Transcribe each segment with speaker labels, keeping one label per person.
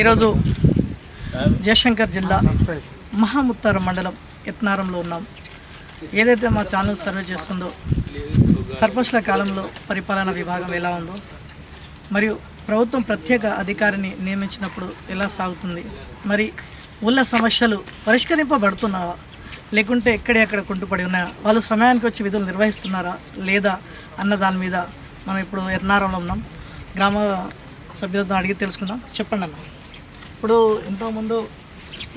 Speaker 1: ఈరోజు జయశంకర్ జిల్లా మహాముత్తార మండలం యత్నారంలో ఉన్నాం. ఏదైతే మా ఛానల్ సర్వే చేస్తుందో సర్పంచ్ల కాలంలో పరిపాలన విభాగం ఎలా ఉందో మరియు ప్రభుత్వం ప్రత్యేక అధికారిని నియమించినప్పుడు ఎలా సాగుతుంది మరి ఊళ్ళ సమస్యలు పరిష్కరింపబడుతున్నావా లేకుంటే ఎక్కడే అక్కడ కుంటుపడి ఉన్నాయా వాళ్ళు సమయానికి వచ్చి విధులు నిర్వహిస్తున్నారా లేదా అన్న దాని మీద మనం ఇప్పుడు యత్నారంలో ఉన్నాం. గ్రామ సభ్యులతో అడిగి తెలుసుకుందాం. చెప్పండి అన్న ఇప్పుడు ఇంతకుముందు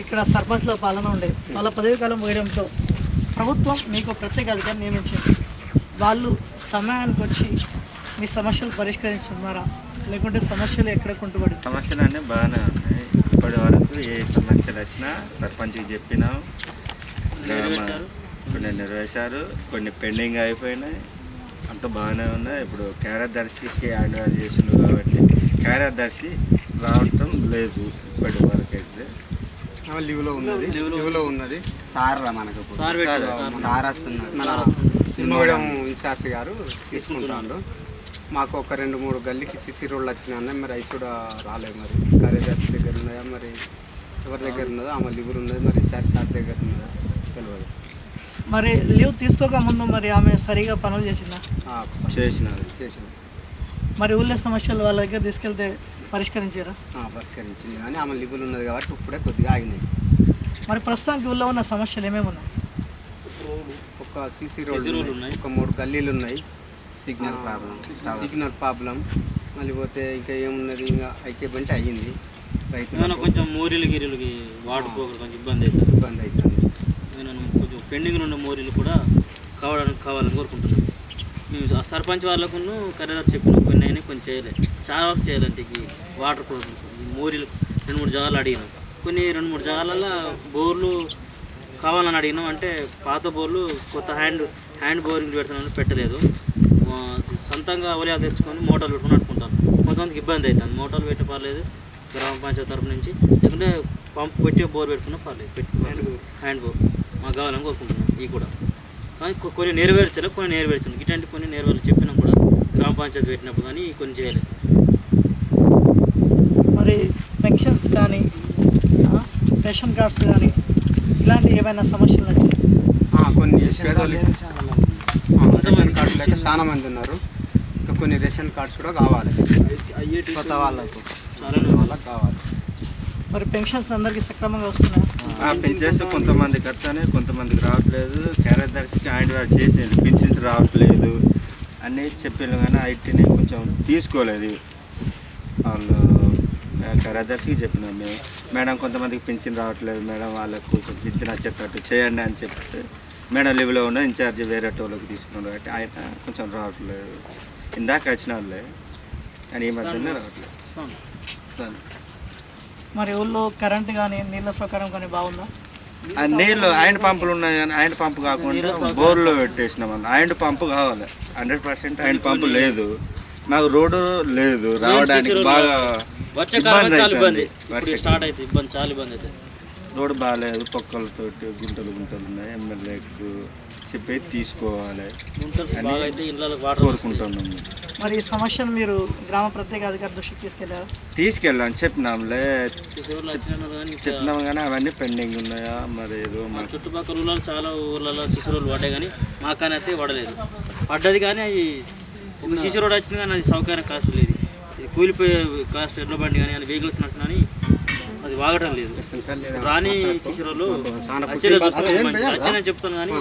Speaker 1: ఇక్కడ సర్పంచ్ల పాలన ఉండేది వాళ్ళ పదవి కాలం వేయడంతో ప్రభుత్వం మీకు ప్రత్యేక అధికారం నియమించింది. వాళ్ళు సమయానికి వచ్చి మీ సమస్యలు పరిష్కరించున్నారా లేకుంటే సమస్యలు ఎక్కడ కుంటుపడి?
Speaker 2: సమస్యలు అన్నీ బాగానే ఉన్నాయి. ఇప్పటి వరకు ఏ సమస్యలు వచ్చినా సర్పంచ్కి చెప్పినాం. కొన్ని నిర్వహించారు కొన్ని పెండింగ్ అయిపోయినాయి. అంత బాగానే ఉన్నాయి. ఇప్పుడు కార్యదర్శికి హ్యాండ్ చేసిండు కాబట్టి కార్యదర్శి రావటం లేదు ఇప్పటి వరకు అయితే
Speaker 3: లీవ్లో ఉన్నది. లీవ్లో ఉన్నది. సార్ రా మనకు.
Speaker 2: సార్
Speaker 3: సార్ మన సినిమోడం ఇన్ఛార్జ్ గారు తీసుకుంటాడు. మాకు ఒక రెండు మూడు గల్లీకి సిసి రోడ్లు వచ్చినాయి మరి అవి కూడా రాలేదు మరి. కార్యదర్శి దగ్గర ఉన్నాయా మరి? ఎవరి దగ్గర ఉన్నదో ఆమె లివర్ ఉన్నది మరి ఇన్ఛార్జ్ సార్ దగ్గర ఉన్నదా? తెలియదు
Speaker 1: మరి లీవ్ తీసుకోక ముందు మరి ఆమె సరిగా పనులు చేసిందా?
Speaker 3: ఆ,
Speaker 2: చేసినారు.
Speaker 3: చేసాం
Speaker 1: మరి ఊళ్ళో సమస్యలు వాళ్ళ దగ్గర తీసుకెళ్తే పరిష్కరించారా?
Speaker 3: ఆ, పరిష్కరించింది. కానీ ఆమె లివర్ ఉన్నది కాబట్టి ఇప్పుడే కొద్దిగా ఆగినాయి.
Speaker 1: మరి ప్రస్తుతానికి ఊళ్ళో ఉన్న సమస్యలు ఏమేమి ఉన్నాయి?
Speaker 3: ఒక సీసీ రోడ్లు ఉన్నాయి. ఒక మూడు గల్లీలు ఉన్నాయి. Signal problem. Signal problem. మళ్ళీ పోతే ఇంకా ఏమున్నది? ఇంకా ఐకే బంటే అయ్యింది. రైతు
Speaker 4: కొంచెం మోరీలు గిరీలకి వాడుకోక కొంచెం ఇబ్బంది అవుతుంది.
Speaker 3: ఇబ్బంది అవుతుంది.
Speaker 4: కొంచెం పెండింగ్ ఉన్న మోరీలు కూడా కావడానికి కావాలని కోరుకుంటున్నాం మేము ఆ సర్పంచ్ వాళ్ళకు కరీదారు చెప్పిన కొన్ని అయినా కొన్ని చేయలేదు చాలా వరకు చేయాలంటే ఈ వాటర్ ఈ మోరీలు రెండు మూడు జాగాలు అడిగినాం. కొన్ని రెండు మూడు జాగాలలో బోర్లు కావాలని అడిగినాం. అంటే పాత బోర్లు కొత్త హ్యాండ్ హ్యాండ్ బోరింగ్ పెడుతున్నాను పెట్టలేదు. సొంతంగా అవలియా తెచ్చుకొని మోటార్లు పెట్టుకొని నడుపుకుంటాను కొంతమందికి ఇబ్బంది అవుతుంది. మోటార్లు పెట్టే పర్లేదు. గ్రామ పంచాయతీ తరపు నుంచి. లేకుంటే పంప్ పెట్టి బోర్ పెట్టుకున్నా పర్లేదు. పెట్టి హ్యాండ్ బోర్. మాకు కావాలని కోరుకుంటున్నాం. ఇవి కూడా. కొన్ని నెరవేర్చలే కొన్ని నెరవేర్చాను ఇట్లాంటి కొన్ని నెరవేర్లు చెప్పినా కూడా గ్రామ పంచాయతీ పెట్టినప్పుడు కానీ కొన్ని చేయలేదు
Speaker 1: మరి పెన్షన్స్ కానీ ఆ, రేషన్ కార్డ్స్ కానీ ఇలాంటి ఏమైనా సమస్యలు
Speaker 3: కొన్ని రేషన్ కార్డు లేక చాలా మంది ఉన్నారు ఇంకా కొన్ని రేషన్ కార్డ్స్ కూడా కావాలి కొత్త వాళ్ళకు
Speaker 4: చాలా
Speaker 3: వాళ్ళకి కావాలి
Speaker 1: మరి పెన్షన్స్ అందరికీ సక్రమంగా వస్తున్నాయి?
Speaker 2: ఆ పెంచేసి కొంతమందికి వస్తానే కొంతమందికి రావట్లేదు. కార్యదర్శికి హ్యాండ్ వాష్ చేసేది పెన్షన్స్ రావట్లేదు. అని చెప్పాను కానీ ఐటీని కొంచెం తీసుకోలేదు. వాళ్ళు కార్యదర్శికి చెప్పినాం మేము. మేడం కొంతమందికి పింఛన్ రావట్లేదు. మేడం వాళ్ళకు కొంచెం పింఛన్ వచ్చేటట్టు చేయండి అని చెప్తే మేడం లెవెల్లో ఉన్న ఇన్ఛార్జ్ వేరే వాళ్ళకి తీసుకున్నాడు కాబట్టి ఆయన కొంచెం రావట్లేదు. ఇందాక వచ్చిన వాళ్ళే కానీ ఈ మధ్యనే రావట్లేదు. సరే.
Speaker 1: మరి ఊళ్ళో కరెంట్ కానీ నీళ్ళ సౌకర్యం కానీ బాగుందా?
Speaker 2: ఆ నీళ్ళు ఆయన పంపులు ఉన్నాయి కానీ ఆయన పంపు కాకుండా బోర్లో పెట్టేసినాం ఆయన పంపు కావాలి. హండ్రెడ్ పర్సెంట్ ఆయన పంపు లేదు. మాకు రోడ్డు లేదు. రావడానికి బాగా ఇబ్బంది.
Speaker 4: స్టార్ట్ అవుతుంది ఇబ్బంది చాలా ఇబ్బంది అవుతుంది
Speaker 2: రోడ్డు బాగాలేదు పొక్కలతోటి గుంటలు గుంటలు ఉన్నాయి ఎమ్మెల్యేకు చెప్పి తీసుకోవాలి
Speaker 4: గుంటలు
Speaker 2: అని
Speaker 4: బాగా అయితే ఇళ్ళలో వాటర్
Speaker 2: కోరుకుంటున్నాం
Speaker 1: మరి ఈ సమస్యను మీరు గ్రామ ప్రత్యేక అధికారి దృష్టికి తీసుకెళ్ళారు?
Speaker 2: తీసుకెళ్ళాం చెప్పినాంలే. చెప్పినాం కానీ అవన్నీ పెండింగ్ ఉన్నాయా? మరి ఏదో
Speaker 4: మా చుట్టుపక్కల ఊళ్ళలో చాలా ఊర్లలో శిశు రోడ్లు పడ్డాయి కానీ మాకని అయితే పడలేదు. పడ్డది కానీ అవి ఒక శిశు రోడ్ వచ్చింది కానీ అది సౌకర్యం కాస్ట్ లేదు. ఇది కూలిపోయే కాస్ట్ ఎడ్ల బండి కానీ వెహికల్స్ నడిచినా కానీ అది వాగటం లేదు. రాని శిశు రోడ్లు
Speaker 3: చాలా
Speaker 4: వచ్చేలా చూస్తున్నాం మంచిగా. వచ్చేనని చెప్తాను కానీ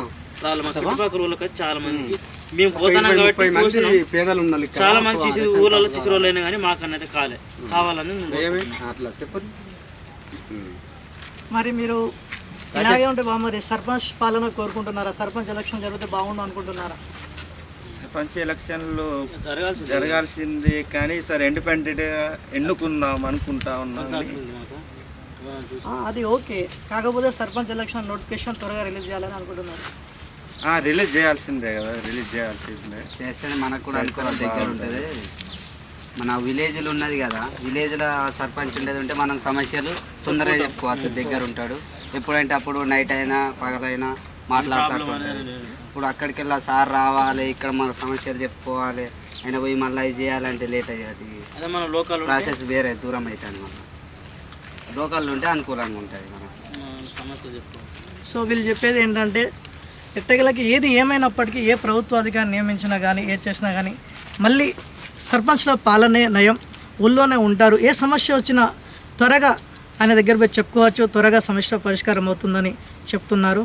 Speaker 4: రాళ్ళు మా చుట్టుపక్కల చాలా మందికి మేము పోతున్నాం కాబట్టి
Speaker 3: మంది.
Speaker 4: చాలా మంది శిశు ఊళ్ళలో శిశు రోడ్లు అయినా కానీ మాకన్నా అయితే కాలే కావాలని
Speaker 1: మరి మీరు ఇలాగే ఉంటే బాగా మరి సర్పంచ్ పాలన కోరుకుంటున్నారా? సర్పంచ్ ఎలక్షన్ జరిగితే బాగుండు అనుకుంటున్నారా?
Speaker 2: సర్పంచ్ ఎలక్షన్లు
Speaker 4: జరగాల్సింది.
Speaker 2: జరగాల్సింది. కానీ సరే ఇండిపెండెంట్గా ఎన్నుకుందాం అనుకుంటా ఉన్నాం.
Speaker 1: అది ఓకే. కాకపోతే సర్పంచ్ ఎలక్షన్ నోటిఫికేషన్ త్వరగా రిలీజ్ చేయాలని అనుకుంటున్నారు.
Speaker 2: ఆ, రిలీజ్ చేయాల్సిందే కదా రిలీజ్ చేయాల్సిందే.
Speaker 5: చేస్తేనే మనకు కూడా అనుకూల దగ్గర ఉంటుంది. మన విలేజ్లో ఉన్నది కదా విలేజ్లో సర్పంచ్ ఉండేది ఉంటే మనం సమస్యలు తొందరగా చెప్పుకోవచ్చు. దగ్గర ఉంటాడు. ఎప్పుడంటే అప్పుడు నైట్ అయినా పగలైనా మాట్లాడుతూ ఇప్పుడు అక్కడికి వెళ్ళా సార్ రావాలి ఇక్కడ మన సమస్యలు చెప్పుకోవాలి ఆయన పోయి మళ్ళీ చేయాలంటే లేట్ అయ్యేది.
Speaker 4: అదే మన లోకల్
Speaker 5: ప్రాసెస్ వేరే దూరం అవుతుంది మనం లోకల్ ఉంటే అనుకూలంగా ఉంటుంది
Speaker 4: సమస్యలు చెప్పుకోవాలి
Speaker 1: సో వీళ్ళు చెప్పేది ఏంటంటే ఎట్టగలకి ఏది ఏమైనప్పటికీ ఏ ప్రభుత్వ అధికారి నియమించినా కానీ ఏ చేసినా కానీ మళ్ళీ సర్పంచ్ల పాలనే నయం ఊళ్ళోనే ఉంటారు. ఏ సమస్య వచ్చినా త్వరగా ఆయన దగ్గర పోయి చెప్పుకోవచ్చు త్వరగా సమస్య పరిష్కారం అవుతుందని చెప్తున్నారు.